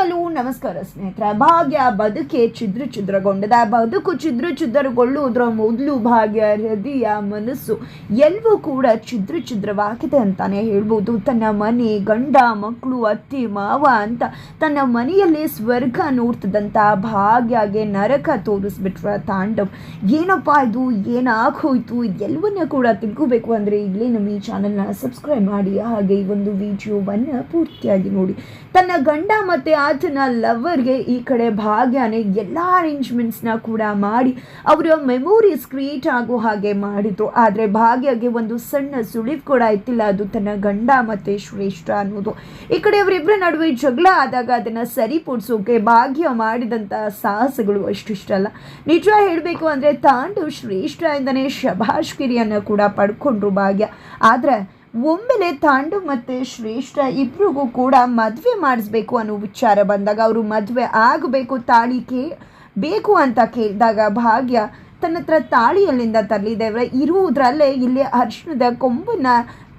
Hello ನಮಸ್ಕಾರ, ಸ್ನೇಹಿತರೆ. ಭಾಗ್ಯ, ಬದುಕೆ ಛಿದ್ರ ಚಿದ್ರಗೊಂಡದ ಬದುಕು ಛಿದ್ರ ಛಿದ್ರಗೊಳ್ಳುವುದರ ಮೊದಲು ಭಾಗ್ಯ, ಹೃದಯ, ಮನಸ್ಸು ಎಲ್ಲವೂ ಕೂಡ ಛಿದ್ರ ಚಿದ್ರವಾಗಿದೆ ಅಂತಾನೆ ಹೇಳ್ಬೋದು. ತನ್ನ ಮನೆ, ಗಂಡ, ಮಕ್ಕಳು, ಅತ್ತಿ, ಮಾವ ಅಂತ ತನ್ನ ಮನೆಯಲ್ಲಿ ಸ್ವರ್ಗ ನೋಡ್ತದಂತ ಭಾಗ್ಯಗೆ ನರಕ ತೋರಿಸ್ಬಿಟ್ರ ತಾಂಡವ್. ಏನಪ್ಪ ಇದು? ಏನಾಗೋಯ್ತು? ಎಲ್ಲವನ್ನ ಕೂಡ ತಿಳ್ಕೋಬೇಕು ಅಂದರೆ ಇಲ್ಲಿ ನಮ್ಮ ಈ ಚಾನಲ್ನ ಸಬ್ಸ್ಕ್ರೈಬ್ ಮಾಡಿ. ಹಾಗೆ ಈ ಒಂದು ವಿಡಿಯೋವನ್ನು ಪೂರ್ತಿಯಾಗಿ ನೋಡಿ. ತನ್ನ ಗಂಡ ಮತ್ತು ಆತನ ಲವರ್ಗೆ ಈ ಕಡೆ ಭಾಗ್ಯನೇ ಎಲ್ಲ ಅರೇಂಜ್ಮೆಂಟ್ಸ್ನ ಕೂಡ ಮಾಡಿ ಅವರ ಮೆಮೊರೀಸ್ ಕ್ರಿಯೇಟ್ ಆಗೋ ಹಾಗೆ ಮಾಡಿದ್ರು ಆದರೆ ಭಾಗ್ಯಗೆ ಒಂದು ಸಣ್ಣ ಸುಳಿವು ಕೂಡ ಇತ್ತಿಲ್ಲ ಅದು ತನ್ನ ಗಂಡ ಮತ್ತು ಶ್ರೇಷ್ಠ ಅನ್ನೋದು. ಈ ಕಡೆ ಅವರಿಬ್ಬರ ನಡುವೆ ಜಗಳ ಆದಾಗ ಅದನ್ನು ಸರಿಪಡಿಸೋಕೆ ಭಾಗ್ಯ ಮಾಡಿದಂಥ ಸಾಹಸಗಳು ಅಷ್ಟಿಷ್ಟಲ್ಲ. ನಿಜ ಹೇಳಬೇಕು ಅಂದರೆ ತಾಂಡು ಶ್ರೇಷ್ಠ ಇಂದನೇ ಶಭಾಷ್ಕಿರಿಯನ್ನು ಕೂಡ ಪಡ್ಕೊಂಡ್ರು ಭಾಗ್ಯ. ಆದರೆ ಒಮ್ಮೆಲೆ ತಾಂಡು ಮತ್ತು ಶ್ರೇಷ್ಠ ಇಬ್ರಿಗೂ ಕೂಡ ಮದುವೆ ಮಾಡಿಸ್ಬೇಕು ಅನ್ನೋ ವಿಚಾರ ಬಂದಾಗ ಅವರು ಮದುವೆ ಆಗಬೇಕು, ತಾಳಿ ಕೇ ಬೇಕು ಅಂತ ಕೇಳಿದಾಗ ಭಾಗ್ಯ ತನ್ನ ಹತ್ರ ತಾಳಿಯಲ್ಲಿಂದ ತರಲಿದ್ದೇವೆ ಇರುವುದರಲ್ಲೇ ಇಲ್ಲಿ ಅರ್ಶಿಣದ ಕೊಂಬನ್ನ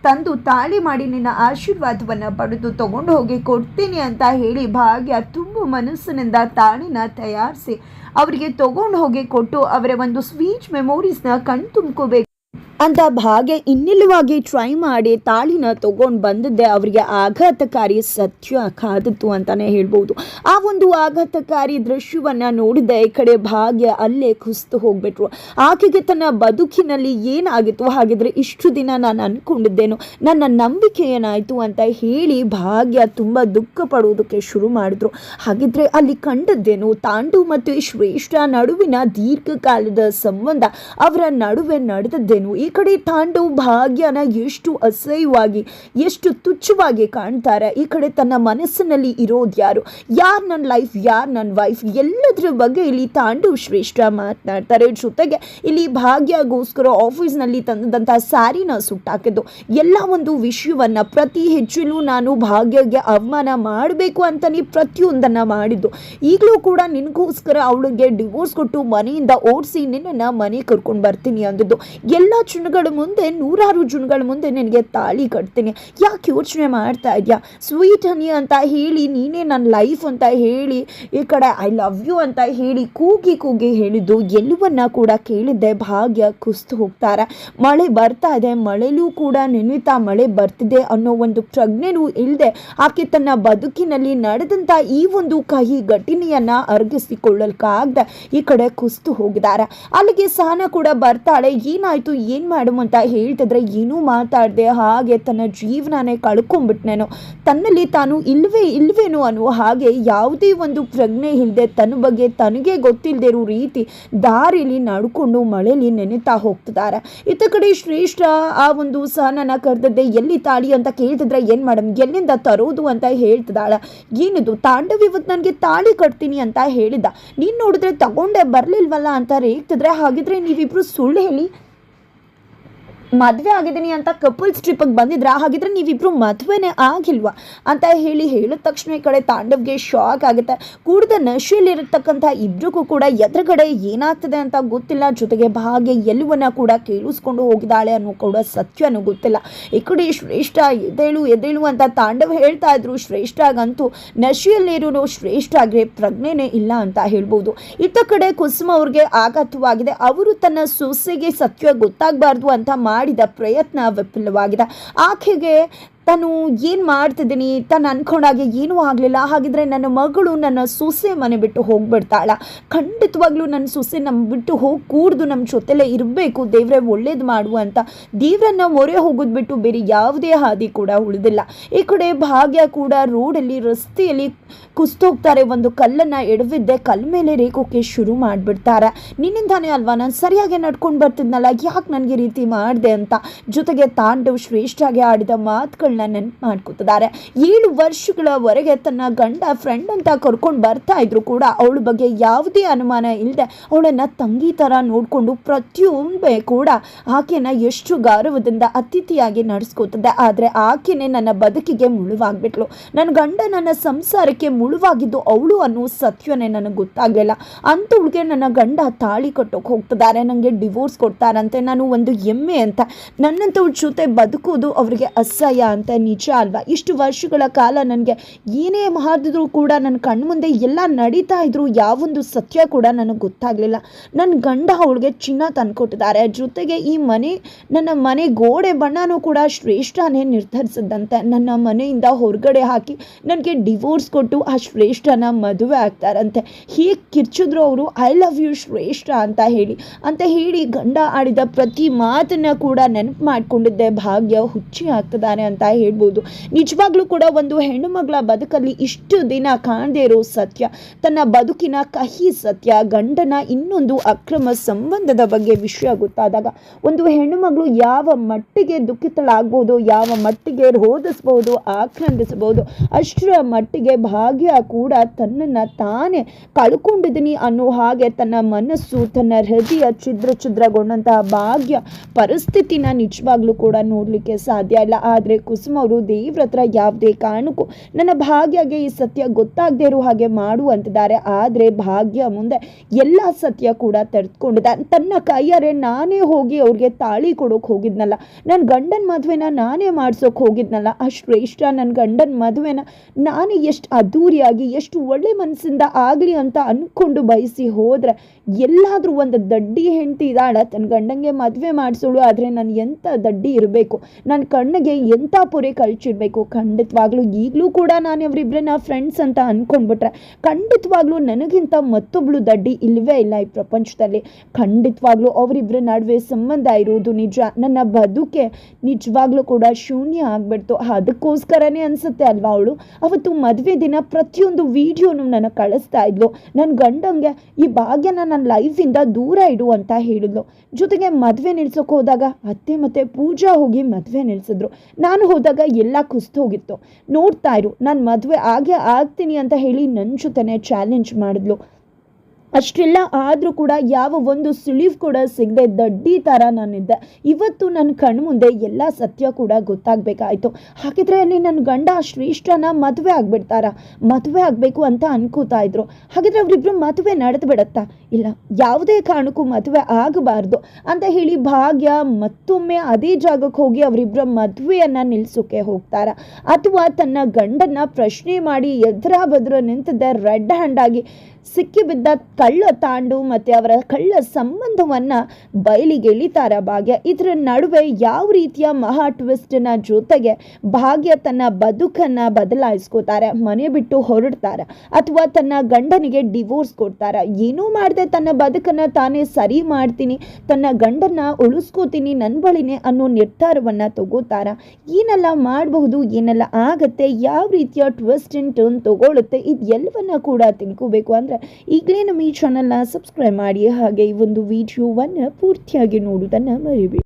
ತಂದು ತಾಳಿ ಮಾಡಿ ನಿನ್ನ ಆಶೀರ್ವಾದವನ್ನು ಪಡೆದು ತಗೊಂಡು ಹೋಗಿ ಕೊಡ್ತೀನಿ ಅಂತ ಹೇಳಿ ಭಾಗ್ಯ ತುಂಬ ಮನಸ್ಸಿನಿಂದ ತಾಳಿನ ತಯಾರಿಸಿ ಅವರಿಗೆ ತಗೊಂಡು ಹೋಗಿ ಕೊಟ್ಟು ಅವರ ಒಂದು ಸ್ವೀಚ್ ಮೆಮೊರೀಸ್ನ ಕಣ್ ತುಂಬ್ಕೋಬೇಕು. ಅಂತ ಭಾಗ್ಯ ಇನ್ನಿಲ್ಲವಾಗಿ ಟ್ರೈ ಮಾಡಿ ತಾಳಿನ ತಗೊಂಡು ಬಂದಿದ್ದೆ. ಅವರಿಗೆ ಆಘಾತಕಾರಿ ಸತ್ಯ ಕಾದಿತ್ತು ಅಂತಾನೆ ಹೇಳ್ಬೋದು. ಆ ಒಂದು ಆಘಾತಕಾರಿ ದೃಶ್ಯವನ್ನು ನೋಡಿದ ಈ ಕಡೆ ಭಾಗ್ಯ ಅಲ್ಲೇ ಕುಸ್ತು ಹೋಗ್ಬಿಟ್ರು. ಆಕೆಗೆ ತನ್ನ ಬದುಕಿನಲ್ಲಿ ಏನಾಗಿತ್ತು ಹಾಗಿದ್ರೆ ಇಷ್ಟು ದಿನ ನಾನು ಅನ್ಕೊಂಡಿದ್ದೇನು. ನನ್ನ ನಂಬಿಕೆ ಏನಾಯಿತು ಅಂತ ಹೇಳಿ ಭಾಗ್ಯ ತುಂಬ ದುಃಖ ಪಡುವುದಕ್ಕೆ ಶುರು ಮಾಡಿದ್ರು. ಹಾಗಿದ್ರೆ ಅಲ್ಲಿ ಕಂಡದ್ದೇನು, ತಾಂಡು ಮತ್ತು ಶ್ರೇಷ್ಠ ನಡುವಿನ ದೀರ್ಘಕಾಲದ ಸಂಬಂಧ, ಅವರ ನಡುವೆ ನಡೆದದ್ದೇನು, ಈ ಕಡೆ ತಾಂಡವ್ ಭಾಗ್ಯನ ಎಷ್ಟು ಅಸಹ್ಯವಾಗಿ, ಎಷ್ಟು ತುಚ್ಛವಾಗಿ ಕಾಣ್ತಾರೆ. ಈ ಕಡೆ ತನ್ನ ಮನಸ್ಸಿನಲ್ಲಿ ಇರೋದು ಯಾರು? ಯಾರು ನನ್ನ ಲೈಫ್, ಯಾರು ನನ್ನ ವೈಫ್? ಎಲ್ಲದರ ಬಗ್ಗೆ ಇಲ್ಲಿ ತಾಂಡವ್ ಶ್ರೇಷ್ಠ ಮಾತನಾಡ್ತಾರೆ. ಜೊತೆಗೆ ಇಲ್ಲಿ ಭಾಗ್ಯಗೋಸ್ಕರ ಆಫೀಸ್ನಲ್ಲಿ ತಂದಂಥ ಸ್ಯಾರಿನ ಸುಟ್ಟಾಕಿದ್ದು ಎಲ್ಲ ಒಂದು ವಿಷಯವನ್ನ ಪ್ರತಿ ಹೆಚ್ಚಲು ನಾನು ಭಾಗ್ಯಗೆ ಅವಮಾನ ಮಾಡಬೇಕು ಅಂತಲೇ ಪ್ರತಿಯೊಂದನ್ನು ಮಾಡಿದ್ದು. ಈಗಲೂ ಕೂಡ ನಿನಗೋಸ್ಕರ ಅವಳಿಗೆ ಡಿವೋರ್ಸ್ ಕೊಟ್ಟು ಮನೆಯಿಂದ ಓಡಿಸಿ ನಿನ್ನನ್ನು ಮನೆ ಕರ್ಕೊಂಡು ಬರ್ತೀನಿ ಅಂದದ್ದು. ಎಲ್ಲ ಜನಗಳ ಮುಂದೆ, ನೂರಾರು ಜನಗಳ ಮುಂದೆ ನಿನಗೆ ತಾಳಿ ಕಟ್ತೀನಿ. ಯಾಕೆ ಯೋಚನೆ ಮಾಡ್ತಾ ಇದೆಯಾ? ಸ್ವೀಟ್ ಹನಿ ಅಂತ ಹೇಳಿ, ನೀನೇ ನನ್ನ ಲೈಫ್ ಅಂತ ಹೇಳಿ, ಈ ಕಡೆ ಐ ಲವ್ ಯು ಅಂತ ಹೇಳಿ ಕೂಗಿ ಕೂಗಿ ಹೇಳಿದ್ದು, ಎಲ್ಲವನ್ನ ಕೂಡ ಕೇಳಿದ್ದೆ, ಭಾಗ್ಯ ಕುಸ್ತು ಹೋಗ್ತಾರೆ. ಮಳೆ ಬರ್ತಾ ಇದೆ, ಮಳೆಲೂ ಕೂಡ ನೆನೀತಾ ಮಳೆ ಬರ್ತಿದೆ ಅನ್ನೋ ಒಂದು ಪ್ರಜ್ಞೆನೂ ಇಲ್ಲದೆ ಆಕೆ ತನ್ನ ಬದುಕಿನಲ್ಲಿ ನಡೆದಂಥ ಈ ಒಂದು ಕಹಿ ಘಟನೆಯನ್ನು ಅರಗಿಸಿಕೊಳ್ಳಲ್ಕಾಗದೆ ಈ ಕಡೆ ಕುಸ್ತು ಹೋಗಿದ್ದಾರೆ. ಅಲ್ಲಿಗೆ ಸಹನ ಕೂಡ ಬರ್ತಾಳೆ, ಏನಾಯ್ತು, ಏನು ಮಾಡು ಅಂತ ಹೇಳ್ತಿದ್ರೆ ಏನೂ ಮಾತಾಡದೆ ಹಾಗೆ ತನ್ನ ಜೀವನನೇ ಕಳ್ಕೊಂಡ್ಬಿಟ್ನೇನೋ ತನ್ನಲ್ಲಿ ತಾನು ಇಲ್ವೇ, ಇಲ್ವೇನೋ ಅನ್ನುವ ಹಾಗೆ ಯಾವುದೇ ಒಂದು ಪ್ರಜ್ಞೆ ಇಲ್ಲದೆ ತನ್ನ ಬಗ್ಗೆ ತನಗೆ ಗೊತ್ತಿಲ್ಲದೆ ಇರೋ ರೀತಿ ದಾರಿಲಿ ನಡ್ಕೊಂಡು ಮಳೆಯಲ್ಲಿ ನೆನೆತಾ ಹೋಗ್ತಿದ್ದಾರೆ. ಇತ್ತ ಕಡೆ ಶ್ರೇಷ್ಠ ಆ ಒಂದು ಸಹನನ ಕರೆದದ್ದೆ ಎಲ್ಲಿ ತಾಳಿ ಅಂತ ಕೇಳ್ತಿದ್ರೆ ಏನು ಮಾಡಮ್, ಎಲ್ಲಿಂದ ತರೋದು ಅಂತ ಹೇಳ್ತಿದ್ದಾಳೆ. ಏನಿದು ತಾಂಡವ್ ನನಗೆ ತಾಳಿ ಕಟ್ತೀನಿ ಅಂತ ಹೇಳಿದ್ದ. ನೀನು ನೋಡಿದ್ರೆ ತಗೊಂಡೆ ಬರಲಿಲ್ವಲ್ಲ ಅಂತ ರೇಗ್ತಿದ್ರೆ, ಹಾಗಿದ್ರೆ ನೀವಿಬ್ರು ಸುಳ್ಳು ಹೇಳಿ. ಮದುವೆ ಆಗಿದ್ದೀನಿ ಅಂತ ಕಪಲ್ಸ್ ಟ್ರಿಪ್ಪಿಗೆ ಬಂದಿದ್ರಾ, ಹಾಗಿದ್ರೆ ನೀವಿಬ್ರು ಮದುವೆನೇ ಆಗಿಲ್ವಾ? ಅಂತ ಹೇಳಿ ಹೇಳಿದ ತಕ್ಷಣ ಈ ಕಡೆ ತಾಂಡವ್ಗೆ ಶಾಕ್ ಆಗುತ್ತೆ. ಕೂಡಿದ ನಶೆಯಲ್ಲಿರತಕ್ಕಂಥ ಇಬ್ರಿಗೂ ಕೂಡ ಎದುರುಗಡೆ ಏನಾಗ್ತದೆ ಅಂತ ಗೊತ್ತಿಲ್ಲ. ಜೊತೆಗೆ ಭಾಗ್ಯ ಎಲ್ಲವನ್ನ ಕೂಡ ಕೇಳಿಸ್ಕೊಂಡು ಹೋಗಿದ್ದಾಳೆ ಅನ್ನೋ ಕೂಡ ಸತ್ಯನೂ ಗೊತ್ತಿಲ್ಲ. ಈ ಕಡೆ ಶ್ರೇಷ್ಠ ಎದೇಳು ಎದೇಳು ಅಂತ ತಾಂಡವ್ ಹೇಳ್ತಾ ಇದ್ರು. ಶ್ರೇಷ್ಠಾಗಂತೂ ನಶೆಯಲ್ಲಿರೋ ಆಗ್ರೆ ಪ್ರಜ್ಞೆನೇ ಇಲ್ಲ ಅಂತ ಹೇಳ್ಬೋದು. ಇತ್ತ ಕಡೆ ಕುಸುಮ ಅವ್ರಿಗೆ ಆಘಾತವಾಗಿದೆ. ಅವರು ತನ್ನ ಸೊಸೆಗೆ ಸತ್ಯ ಗೊತ್ತಾಗಬಾರ್ದು ಅಂತ ಮಾಡಿದ ಪ್ರಯತ್ನ ವಿಫಲವಾಗಿದೆ. ಆಕೆಗೆ ತಾನು ಏನು ಮಾಡ್ತಿದ್ದೀನಿ? ತಾನು ಅನ್ಕೊಂಡಾಗೆ ಏನೂ ಆಗಲಿಲ್ಲ. ಹಾಗಿದ್ರೆ ನನ್ನ ಮಗಳು ನನ್ನ ಸೊಸೆ ಮನೆ ಬಿಟ್ಟು ಹೋಗ್ಬಿಡ್ತಾಳ. ಖಂಡಿತವಾಗ್ಲೂ ನನ್ನ ಸೊಸೆ ನಮ್ಮ ಬಿಟ್ಟು ಹೋಗಿ ಕೂಡ್ದು ನಮ್ಮ ಜೊತೆಲೇ ಇರಬೇಕು. ದೇವ್ರೆ, ಒಳ್ಳೇದು ಮಾಡು ಅಂತ. ದೇವ್ರನ್ನ ಮೊರೆ ಹೋಗೋದು ಬಿಟ್ಟು ಬೇರೆ ಯಾವುದೇ ಹಾದಿ ಕೂಡ ಉಳಿದಿಲ್ಲ. ಈ ಕಡೆ ಭಾಗ್ಯ ಕೂಡ ರೋಡಲ್ಲಿ, ರಸ್ತೆಯಲ್ಲಿ ಕುಸ್ತೋಗ್ತಾರೆ. ಒಂದು ಕಲ್ಲನ್ನು ಎಡವಿದ್ದೆ, ಕಲ್ ಮೇಲೆ ರೇಖೋಕೆ ಶುರು ಮಾಡಿಬಿಡ್ತಾರೆ. ನಿನ್ನಿಂದಾನೇ ಅಲ್ವಾ? ನಾನು ಸರಿಯಾಗಿ ನಡ್ಕೊಂಡು ಬರ್ತಿದ್ನಲ್ಲ? ಯಾಕೆ ನನಗೆ ರೀತಿ ಮಾಡಿದೆ ಅಂತ? ಜೊತೆಗೆ ತಾಂಡವ್ ಶ್ರೇಷ್ಠಾಗಿ ಆಡಿದ ಮಾತುಗಳನ್ನ ನೆನ್ಪು ಮಾಡ್ಕೊತಿದ್ದಾರೆ ಏಳು ವರ್ಷಗಳವರೆಗೆ ತನ್ನ ಗಂಡ ಫ್ರೆಂಡ್ ಅಂತ ಕರ್ಕೊಂಡು ಬರ್ತಾ ಇದ್ರು ಕೂಡ ಅವಳ ಬಗ್ಗೆ ಯಾವುದೇ ಅನುಮಾನ ಇಲ್ಲದೆ ಅವಳನ್ನು ತಂಗಿ ಥರ ನೋಡಿಕೊಂಡು ಪ್ರತಿಯೊಂದು ಕೂಡ ಆಕೆನ ಎಷ್ಟು ಗೌರವದಿಂದ ಅತಿಥಿಯಾಗಿ ನಡೆಸ್ಕೊತದೆ. ಆದರೆ ಆಕೆನೇ ನನ್ನ ಬದುಕಿಗೆ ಮುಳುವಾಗ್ಬಿಟ್ಲು. ನನ್ನ ಗಂಡ ನನ್ನ ಸಂಸಾರಕ್ಕೆ ಮುಳುವಾಗಿದ್ದು ಅವಳು ಅನ್ನೋ ಸತ್ಯನೇ ನನಗೆ ಗೊತ್ತಾಗಲಿಲ್ಲ. ಅಂಥವಳಿಗೆ ನನ್ನ ಗಂಡ ತಾಳಿ ಕಟ್ಟೋಕೆ ಹೋಗ್ತಿದ್ದಾರೆ ನನಗೆ ಡಿವೋರ್ಸ್ ಕೊಡ್ತಾರಂತೆ. ನಾನು ಒಂದು ಎಮ್ಮೆ ಅಂತ. ನನ್ನಂಥವ್ರ ಜೊತೆ ಬದುಕೋದು ಅವರಿಗೆ ಅಸಹ್ಯ ಅಂತ ನಿಜ ಅಲ್ವಾ? ಇಷ್ಟು ವರ್ಷಗಳ ಕಾಲ ನನಗೆ ಏನೇ ಮಾಡಿದ್ರು ಕೂಡ ನನ್ನ ಕಣ್ಮುಂದೆ ಎಲ್ಲ ನಡೀತಾ ಇದ್ರು, ಯಾವೊಂದು ಸತ್ಯ ಕೂಡ ನನಗೆ ಗೊತ್ತಾಗಲಿಲ್ಲ. ನನ್ನ ಗಂಡ ಅವಳಿಗೆ ಚಿನ್ನ ತಂದುಕೊಟ್ಟಿದ್ದಾರೆ. ಜೊತೆಗೆ ಈ ಮನೆ, ನನ್ನ ಮನೆ ಗೋಡೆ ಬಣ್ಣನೂ ಕೂಡ ಶ್ರೇಷ್ಠನೇ ನಿರ್ಧರಿಸಿದಂತೆ ನನ್ನ ಮನೆಯಿಂದ ಹೊರಗಡೆ ಹಾಕಿ ನನಗೆ ಡಿವೋರ್ಸ್ ಕೊಟ್ಟು ಆ ಶ್ರೇಷ್ಠನ ಮದುವೆ ಆಗ್ತಾರಂತೆ. ಹೀಗೆ ಕಿರ್ಚಿದ್ರು ಅವರು, ಐ ಲವ್ ಯು ಶ್ರೇಷ್ಠ ಅಂತ ಹೇಳಿ. ಅಂತ ಹೇಳಿ ಗಂಡ ಆಡಿದ ಪ್ರತಿ ಮಾತನ್ನ ಕೂಡ ನೆನಪು ಮಾಡಿಕೊಂಡಿದ್ದೆ. ಭಾಗ್ಯ ಹುಚ್ಚಿ ಆಗ್ತದಾನೆ ಅಂತ ಹೇಳ್ಬೋದು. ನಿಜವಾಗ್ಲೂ ಕೂಡ ಒಂದು ಹೆಣ್ಣು ಮಗಳ ಬದುಕಲ್ಲಿ ಇಷ್ಟು ದಿನ ಕಾಣದೇ ಇರೋ ಸತ್ಯ, ತನ್ನ ಬದುಕಿನ ಕಹಿ ಸತ್ಯ, ಗಂಡನ ಇನ್ನೊಂದು ಅಕ್ರಮ ಸಂಬಂಧದ ಬಗ್ಗೆ ವಿಷಯ ಗೊತ್ತಾದಾಗ ಒಂದು ಹೆಣ್ಣು ಮಗಳು ಯಾವ ಮಟ್ಟಿಗೆ ದುಃಖಿತಳಾಗ್ಬೋದು, ಯಾವ ಮಟ್ಟಿಗೆ ರೋಧಿಸ್ಬೋದು ಆಕ್ರಂದಿಸಬಹುದು ಅಷ್ಟರ ಮಟ್ಟಿಗೆ ಭಾಗ್ಯ ಕೂಡ ತನ್ನನ್ನ ತಾನೇ ಕಳ್ಕೊಂಡಿದ್ದೀನಿ ಅನ್ನೋ ಹಾಗೆ ತನ್ನ ಮನಸ್ಸು, ತನ್ನ ಹೃದಯ ಛಿದ್ರ ಛಿದ್ರಗೊಂಡಂತಹ ಭಾಗ್ಯ ಪರಿಸ್ಥಿತಿನ ನಿಜವಾಗ್ಲೂ ಕೂಡ ನೋಡಲಿಕ್ಕೆ ಸಾಧ್ಯ ಇಲ್ಲ. ಆದರೆ ಕುಸುಮ ಅವರು ದೇವ್ರ ಹತ್ರ ಯಾವುದೇ ಕಾರಣಕ್ಕೂ ನನ್ನ ಭಾಗ್ಯಗೆ ಈ ಸತ್ಯ ಗೊತ್ತಾಗದೇ ಇರೋ ಹಾಗೆ ಮಾಡು ಅಂತಿದ್ದಾರೆ ಆದರೆ ಭಾಗ್ಯ ಮುಂದೆ ಎಲ್ಲ ಸತ್ಯ ಕೂಡ ತೆರೆದುಕೊಂಡಿದೆ. ತನ್ನ ಕೈಯಾರೆ ನಾನೇ ಹೋಗಿ ಅವ್ರಿಗೆ ತಾಳಿ ಕೊಡೋಕೆ ಹೋಗಿದ್ನಲ್ಲ. ನನ್ನ ಗಂಡನ ಮದುವೆನ ನಾನೇ ಮಾಡಿಸೋಕೆ ಹೋಗಿದ್ನಲ್ಲ. ಆ ಶ್ರೇಷ್ಠ ನನ್ನ ಗಂಡನ ಮದುವೆನ ನಾನೇ ಎಷ್ಟು ಅದ್ದೂರಿಯಾಗಿ, ಎಷ್ಟು ಒಳ್ಳೆ ಮನಸ್ಸಿಂದ ಆಗಲಿ ಅಂತ ಅಂದ್ಕೊಂಡು ಬಯಸಿ ಹೋದರೆ ಎಲ್ಲಾದರೂ ಒಂದು ದಡ್ಡಿ ಹೆಂಡತಿ ಇದ್ದಾಳ. ತನ್ನ ಗಂಡಂಗೆ ಮದುವೆ ಮಾಡಿಸೋಳು, ಆದರೆ ನಾನು ಎಂಥ ದಡ್ಡಿ ಇರಬೇಕು? ನನ್ನ ಕಣ್ಣಿಗೆ ಎಂಥ ಪೊರೆ ಕಳ್ಚಿಡ್ಬೇಕು. ಖಂಡಿತವಾಗ್ಲೂ ಈಗಲೂ ಕೂಡ ನಾನು ಅವರಿಬ್ಬರನ್ನ ಫ್ರೆಂಡ್ಸ್ ಅಂತ ಅಂದ್ಕೊಂಡ್ಬಿಟ್ರೆ ಖಂಡಿತವಾಗ್ಲೂ ನನಗಿಂತ ಮತ್ತೊಬ್ಳು ದಡ್ಡಿ ಇಲ್ಲವೇ ಇಲ್ಲ ಈ ಪ್ರಪಂಚದಲ್ಲಿ. ಖಂಡಿತವಾಗ್ಲೂ ಅವರಿಬ್ಬರ ನಡುವೆ ಸಂಬಂಧ ಇರುವುದು ನಿಜ. ನನ್ನ ಬದುಕೆ ನಿಜವಾಗ್ಲೂ ಕೂಡ ಶೂನ್ಯ ಆಗ್ಬಿಡ್ತು. ಅದಕ್ಕೋಸ್ಕರನೇ ಅನಿಸುತ್ತೆ ಅಲ್ವಾ ಅವಳು? ಅವತ್ತು ಮದುವೆ ದಿನ ಪ್ರತಿಯೊಂದು ವಿಡಿಯೋನು ನನಗೆ ಕಳಿಸ್ತಾ ಇದ್ಲು. ನನ್ನ ಗಂಡಂಗೆ ಈ ಭಾಗ್ಯನ ನನ್ನ ಲೈಫಿಂದ ದೂರ ಇಡು ಅಂತ ಹೇಳಿದ್ಲು. ಜೊತೆಗೆ ಮದುವೆ ನಿಲ್ಸೋಕೆ ಹೋದಾಗ ಅತ್ತೆ ಮತ್ತೆ ಪೂಜಾ ಹೋಗಿ ಮದುವೆ ನಿಲ್ಸಿದ್ರು. ನಾನು ಹೋದಾಗ ಎಲ್ಲ ಕುಸ್ತು ಹೋಗಿತ್ತು. ನೋಡ್ತಾ ಇರು, ನಾನು ಮದುವೆ ಆಗೇ ಆಗ್ತೀನಿ ಅಂತ ಹೇಳಿ ನನ್ನ ಜೊತೆನೆ ಚಾಲೆಂಜ್ ಮಾಡಿದ್ಲು. ಅಷ್ಟೆಲ್ಲ ಆದರೂ ಕೂಡ ಯಾವ ಒಂದು ಸುಳಿವು ಕೂಡ ಸಿಗದೆ ದಡ್ಡಿ ಥರ ನಾನಿದ್ದೆ ಇವತ್ತು ನನ್ನ ಕಣ್ಮುಂದೆ ಎಲ್ಲ ಸತ್ಯ ಕೂಡ ಗೊತ್ತಾಗಬೇಕಾಯ್ತು. ಹಾಗಿದ್ರೆ ಅಲ್ಲಿ ನನ್ನ ಗಂಡ ಶ್ರೇಷ್ಠನ ಮದುವೆ ಆಗ್ಬಿಡ್ತಾರ? ಮದುವೆ ಆಗಬೇಕು ಅಂತ ಅನ್ಕೋತಾ ಇದ್ರು. ಹಾಗಿದ್ರೆ ಅವರಿಬ್ಬರು ಮದುವೆ ನಡೆದು ಬಿಡತ್ತಾ ಇಲ್ಲ, ಯಾವುದೇ ಕಾರಣಕ್ಕೂ ಮದುವೆ ಆಗಬಾರ್ದು ಅಂತ ಹೇಳಿ ಭಾಗ್ಯ ಮತ್ತೊಮ್ಮೆ ಅದೇ ಜಾಗಕ್ಕೆ ಹೋಗಿ ಅವರಿಬ್ಬರ ಮದುವೆಯನ್ನು ನಿಲ್ಲಿಸೋಕೆ ಹೋಗ್ತಾರ? ಅಥವಾ ತನ್ನ ಗಂಡನ ಪ್ರಶ್ನೆ ಮಾಡಿ ಎದುರ ಬದ್ರ ನಿಂತಿದ್ದ ರೆಡ್ ಹ್ಯಾಂಡ್ ಆಗಿ ಸಿಕ್ಕಿಬಿದ್ದ ಕಳ್ಳ ತಾಂಡು ಮತ್ತು ಅವರ ಕಳ್ಳ ಸಂಬಂಧವನ್ನು ಬಯಲಿಗೆ ಇಳಿತಾರ ಭಾಗ್ಯ. ಇದರ ನಡುವೆ ಯಾವ ರೀತಿಯ ಮಹಾ ಟ್ವಿಸ್ಟ್ನ ಜೊತೆಗೆ ಭಾಗ್ಯ ತನ್ನ ಬದುಕನ್ನು ಬದಲಾಯಿಸ್ಕೋತಾರೆ ಮನೆ ಬಿಟ್ಟು ಹೊರಡ್ತಾರೆ ಅಥವಾ ತನ್ನ ಗಂಡನಿಗೆ ಡಿವೋರ್ಸ್ ಕೊಡ್ತಾರೆ. ಏನೂ ಮಾಡದೆ ತನ್ನ ಬದುಕನ್ನು ತಾನೇ ಸರಿ ಮಾಡ್ತೀನಿ, ತನ್ನ ಗಂಡನ ಉಳಿಸ್ಕೋತೀನಿ ನನ್ನ ಬಳಿನೇ ಅನ್ನೋ ನಿರ್ಧಾರವನ್ನು ತಗೋತಾರ. ಏನೆಲ್ಲ ಮಾಡಬಹುದು, ಏನೆಲ್ಲ ಆಗತ್ತೆ, ಯಾವ ರೀತಿಯ ಟ್ವಿಸ್ಟ್ ಇನ್ ಟರ್ನ್ ತಗೊಳ್ಳುತ್ತೆ, ಇದೆಲ್ಲವನ್ನ ಕೂಡ ತಿಳ್ಕೋಬೇಕು. ಅಂದರೆ ಈಗಲೇ ನಮ್ಮ ಈ ಚಾನಲ್ನ ಸಬ್ಸ್ಕ್ರೈಬ್ ಮಾಡಿ ಹಾಗೆ ಈ ಒಂದು ವಿಡಿಯೋವನ್ನು ಪೂರ್ತಿಯಾಗಿ ನೋಡುವುದನ್ನು ಮರಿಬೇಡಿ.